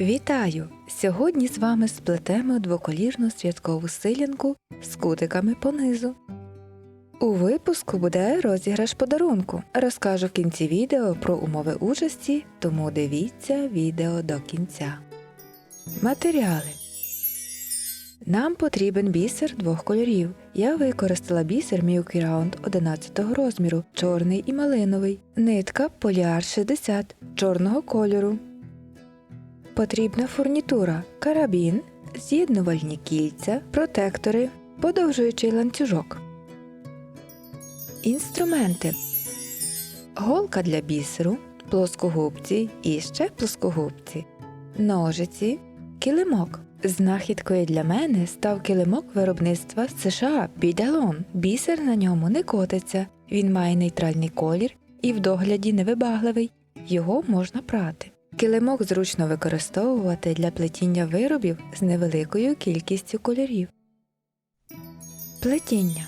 Вітаю! Сьогодні з вами сплетемо двоколірну святкову силянку з кутиками понизу. У випуску буде розіграш подарунку. Розкажу в кінці відео про умови участі, тому дивіться відео до кінця. Матеріали. Нам потрібен бісер двох кольорів. Я використала бісер Milky Round 11 розміру, чорний і малиновий, нитка Поліар 60 чорного кольору. Потрібна фурнітура, карабін, з'єднувальні кільця, протектори, подовжуючий ланцюжок. Інструменти голка для бісеру, плоскогубці і ще плоскогубці, ножиці, килимок. Знахідкою для мене став килимок виробництва США Підалон. Бісер на ньому не котиться, він має нейтральний колір і в догляді невибагливий, його можна прати. Килимок зручно використовувати для плетіння виробів з невеликою кількістю кольорів. Плетіння.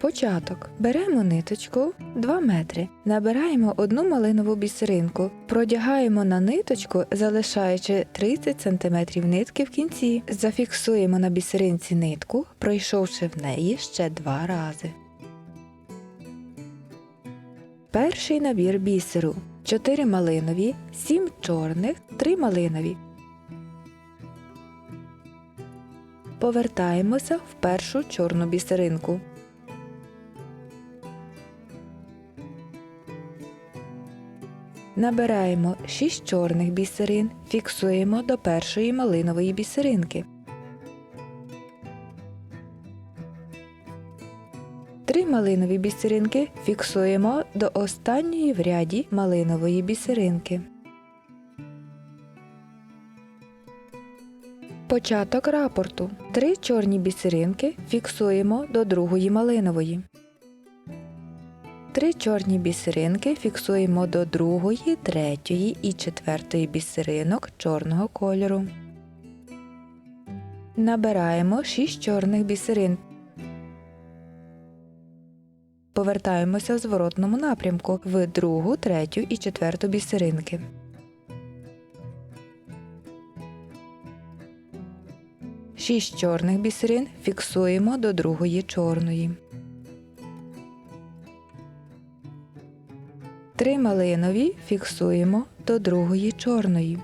Початок. Беремо ниточку 2 метри, набираємо одну малинову бісеринку, продягаємо на ниточку, залишаючи 30 см нитки в кінці. Зафіксуємо на бісеринці нитку, пройшовши в неї ще два рази. Перший набір бісеру 4 малинові, 7 чорних, 3 малинові. Повертаємося в першу чорну бісеринку. Набираємо 6 чорних бісерин, фіксуємо до першої малинової бісеринки. Малинові бісеринки фіксуємо до останньої в ряді малинової бісеринки. Початок рапорту. Три чорні бісеринки фіксуємо до другої малинової. Три чорні бісеринки фіксуємо до другої, третьої і четвертої бісеринок чорного кольору. Набираємо 6 чорних бісерин. Повертаємося в зворотному напрямку в другу, третю і четверту бісеринки. Шість чорних бісерин фіксуємо до другої чорної. Три малинові фіксуємо до другої чорної.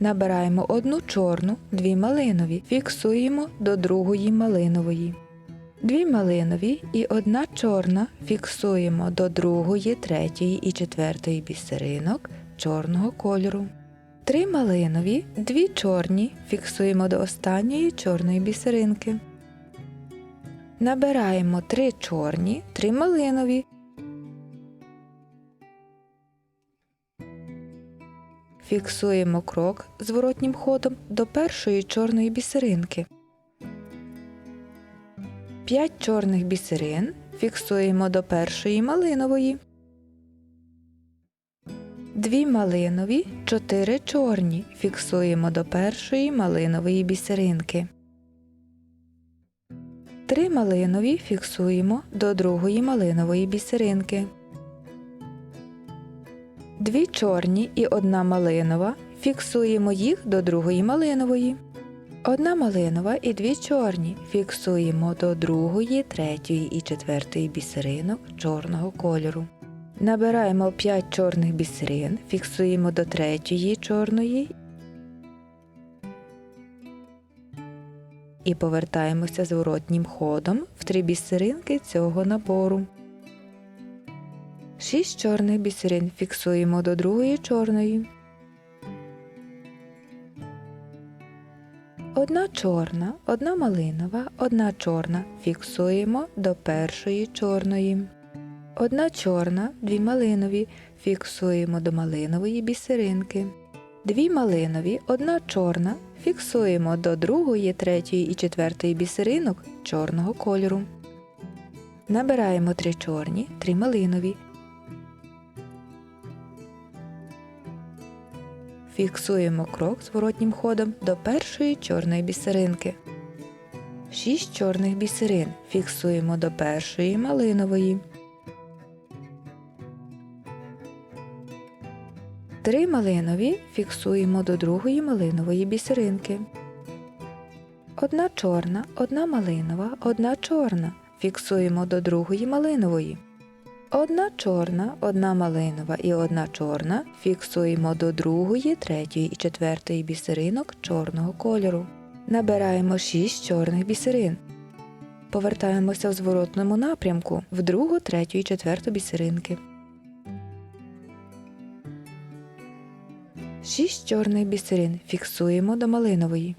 Набираємо одну чорну, дві малинові, фіксуємо до другої малинової. Дві малинові і одна чорна фіксуємо до другої, третьої і четвертої бісеринок чорного кольору. Три малинові, дві чорні фіксуємо до останньої чорної бісеринки. Набираємо три чорні, три малинові. Фіксуємо крок зворотнім ходом до першої чорної бісеринки. 5 чорних бісерин фіксуємо до першої малинової. Дві малинові, 4 чорні фіксуємо до першої малинової бісеринки. Три малинові фіксуємо до другої малинової бісеринки. Дві чорні і одна малинова фіксуємо їх до другої малинової. Одна малинова і дві чорні фіксуємо до другої, третьої і четвертої бісеринок чорного кольору. Набираємо 5 чорних бісерин, фіксуємо до третьої чорної і повертаємося зворотнім ходом в три бісеринки цього набору. 6 чорних бісерин фіксуємо до другої чорної. Одна чорна, одна малинова, одна чорна фіксуємо до першої чорної. Одна чорна, дві малинові фіксуємо до малинової бісеринки. Дві малинові, одна чорна фіксуємо до другої, третьої і четвертої бісеринок чорного кольору. Набираємо три чорні, три малинові. Фіксуємо крок зворотнім ходом до першої чорної бісеринки. 6 чорних бісерин фіксуємо до першої малинової. Три малинові фіксуємо до другої малинової бісеринки. Одна чорна, одна малинова, одна чорна. Фіксуємо до другої малинової. Одна чорна, одна малинова і одна чорна фіксуємо до другої, третьої і четвертої бісеринок чорного кольору. Набираємо 6 чорних бісерин. Повертаємося в зворотному напрямку в другу, третю і четверту бісеринки. 6 чорних бісерин фіксуємо до малинової.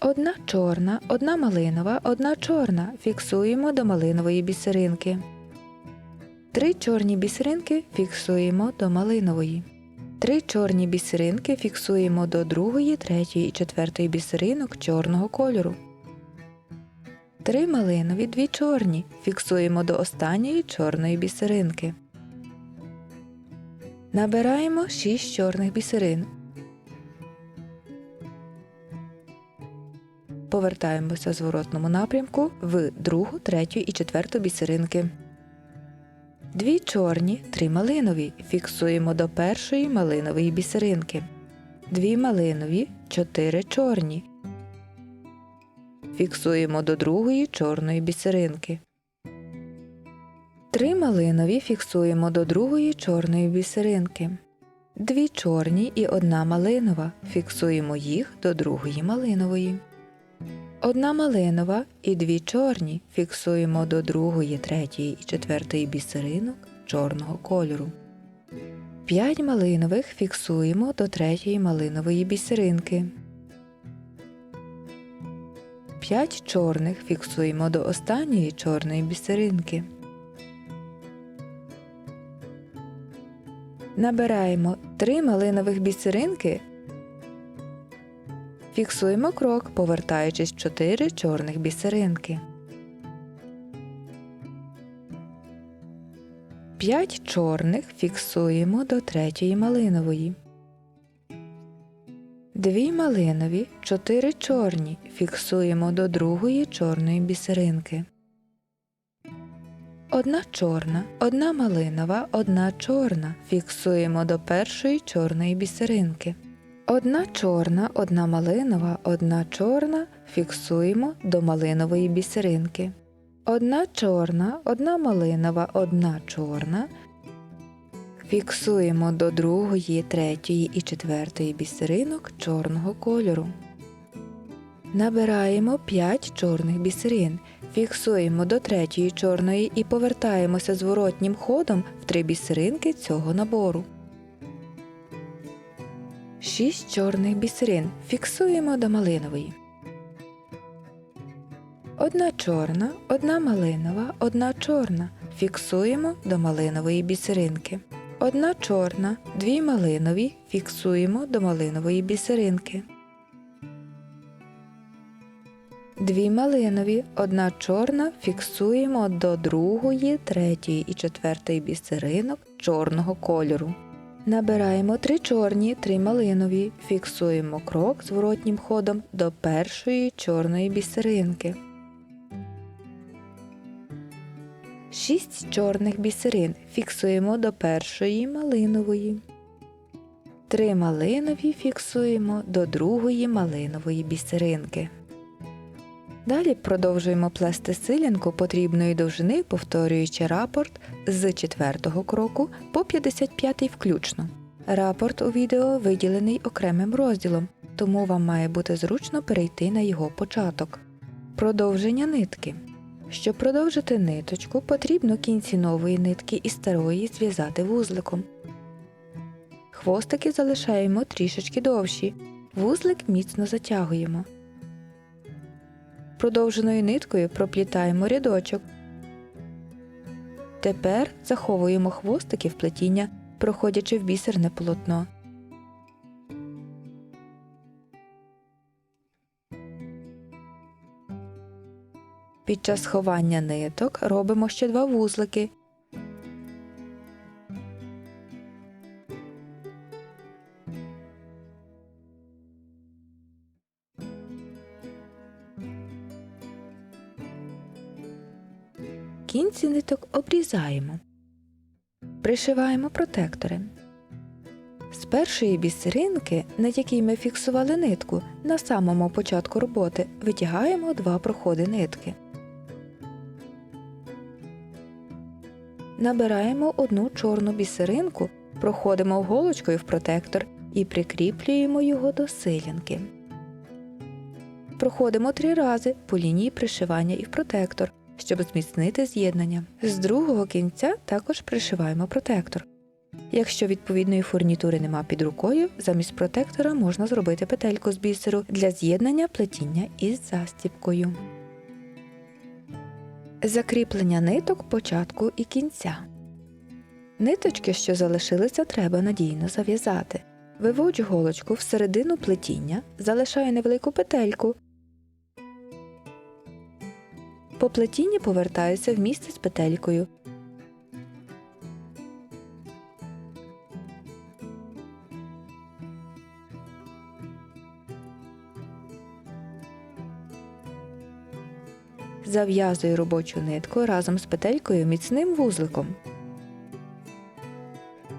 Одна чорна, одна малинова, одна чорна фіксуємо до малинової бісеринки. Три чорні бісеринки фіксуємо до малинової. Три чорні бісеринки фіксуємо до другої, третьої і четвертої бісеринок чорного кольору. Три малинові, дві чорні фіксуємо до останньої чорної бісеринки. Набираємо 6 чорних бісерин. Повертаємося в зворотному напрямку в другу, третю і четверту бісеринки. Дві чорні, три малинові фіксуємо до першої малинової бісеринки. Дві малинові, чотири чорні. Фіксуємо до другої чорної бісеринки. Три малинові фіксуємо до другої чорної бісеринки. Дві чорні і одна малинова. Фіксуємо їх до другої малинової. Одна малинова і дві чорні фіксуємо до другої, третьої і четвертої бісеринок чорного кольору. П'ять малинових фіксуємо до третьої малинової бісеринки. П'ять чорних фіксуємо до останньої чорної бісеринки. Набираємо три малинових бісеринки Фіксуємо крок, повертаючись 4 чорних бісеринки. 5 чорних фіксуємо до третьої малинової. 2 малинові, 4 чорні фіксуємо до другої чорної бісеринки. Одна чорна, одна малинова, одна чорна фіксуємо до першої чорної бісеринки. Одна чорна, одна малинова, одна чорна фіксуємо до малинової бісеринки. Одна чорна, одна малинова, одна чорна. Фіксуємо до другої, третьої і четвертої бісеринок чорного кольору. Набираємо 5 чорних бісерин. Фіксуємо до третьої чорної і повертаємося зворотнім ходом в три бісеринки цього набору. 6 чорних бісерин фіксуємо до малинової. Одна чорна, одна малинова, одна чорна. Фіксуємо до малинової бісеринки. Одна чорна, дві малинові фіксуємо до малинової бісеринки. Дві малинові, одна чорна фіксуємо до другої, третьої і четвертої бісеринок чорного кольору. Набираємо три чорні, три малинові, фіксуємо крок зворотнім ходом до першої чорної бісеринки. Шість чорних бісерин фіксуємо до першої малинової. Три малинові фіксуємо до другої малинової бісеринки. Далі продовжуємо плести силянку потрібної довжини, повторюючи рапорт з 4 кроку по 55 включно. Рапорт у відео виділений окремим розділом, тому вам має бути зручно перейти на його початок. Продовження нитки. Щоб продовжити ниточку, потрібно кінці нової нитки і старої зв'язати вузликом. Хвостики залишаємо трішечки довші. Вузлик міцно затягуємо. Продовженою ниткою проплітаємо рядочок. Тепер заховуємо хвостики в плетіння, проходячи в бісерне полотно. Під час ховання ниток робимо ще два вузлики. Ниток обрізаємо. Пришиваємо протектори. З першої бісеринки, на якій ми фіксували нитку, на самому початку роботи витягаємо два проходи нитки. Набираємо одну чорну бісеринку, проходимо голочкою в протектор і прикріплюємо його до силянки. Проходимо три рази по лінії пришивання і в протектор, щоб зміцнити з'єднання. З другого кінця також пришиваємо протектор. Якщо відповідної фурнітури нема під рукою, замість протектора можна зробити петельку з бісеру для з'єднання плетіння із застібкою. Закріплення ниток початку і кінця. Ниточки, що залишилися, треба надійно зав'язати. Виводжу голочку всередину плетіння, залишаю невелику петельку. По плетінні повертаюся в місце з петелькою. Зав'язую робочу нитку разом з петелькою міцним вузликом.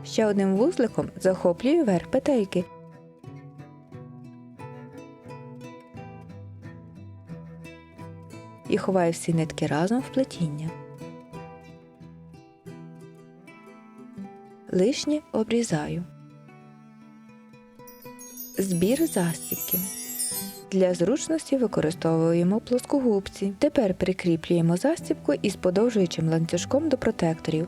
Ще одним вузликом захоплюю верх петельки. Ховаю всі нитки разом в плетіння. Лишнє обрізаю. Збір застібки. Для зручності використовуємо плоскогубці. Тепер прикріплюємо застібку із подовжуючим ланцюжком до протекторів.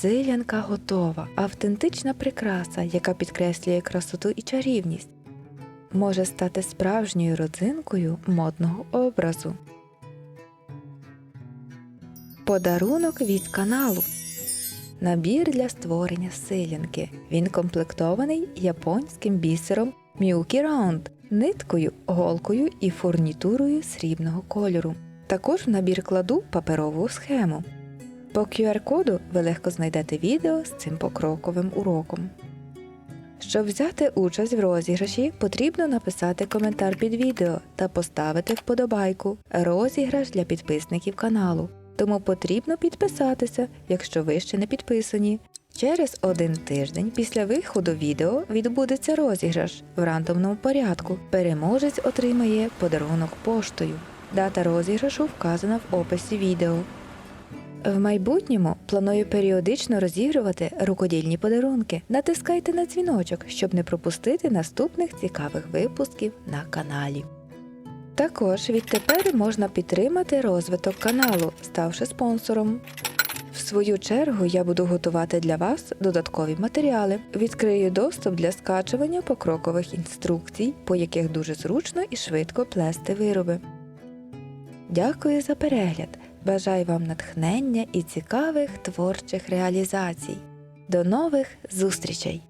Силянка готова, автентична прикраса, яка підкреслює красоту і чарівність, може стати справжньою родзинкою модного образу. Подарунок від каналу. Набір для створення силянки. Він комплектований японським бісером Miyuki Round, ниткою, голкою і фурнітурою срібного кольору. Також в набір кладу паперову схему. По QR-коду ви легко знайдете відео з цим покроковим уроком. Щоб взяти участь в розіграші, потрібно написати коментар під відео та поставити вподобайку. Розіграш для підписників каналу. Тому потрібно підписатися, якщо ви ще не підписані. Через один тиждень після виходу відео відбудеться розіграш в рандомному порядку. Переможець отримає подарунок поштою. Дата розіграшу вказана в описі відео. В майбутньому планую періодично розігрувати рукодільні подарунки. Натискайте на дзвіночок, щоб не пропустити наступних цікавих випусків на каналі. Також відтепер можна підтримати розвиток каналу, ставши спонсором. В свою чергу я буду готувати для вас додаткові матеріали. Відкрию доступ для скачування покрокових інструкцій, по яких дуже зручно і швидко плести вироби. Дякую за перегляд! Бажаю вам натхнення і цікавих творчих реалізацій. До нових зустрічей!